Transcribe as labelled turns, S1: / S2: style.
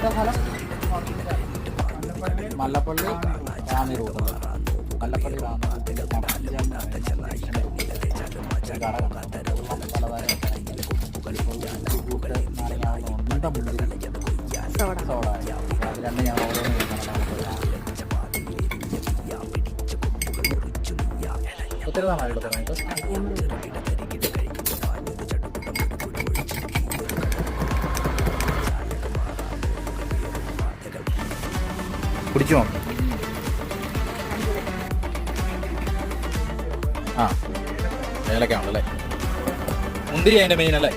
S1: ഏതാ സ്ഥലം മല്ലപ്പള്ളി റാന്നി റൂട്ട് മല്ലപ്പള്ളി റൂട്ടിൽ
S2: സോഡ
S1: സോഡ അത് രണ്ട് ഞാൻ ഒത്തിരി നാളായി ഇവിടെ കുടിക്കുമോ ആ. ഏലക്കാണല്ലേ മുന്തിരി അതിന്റെ മെയിൻ അല്ലേ?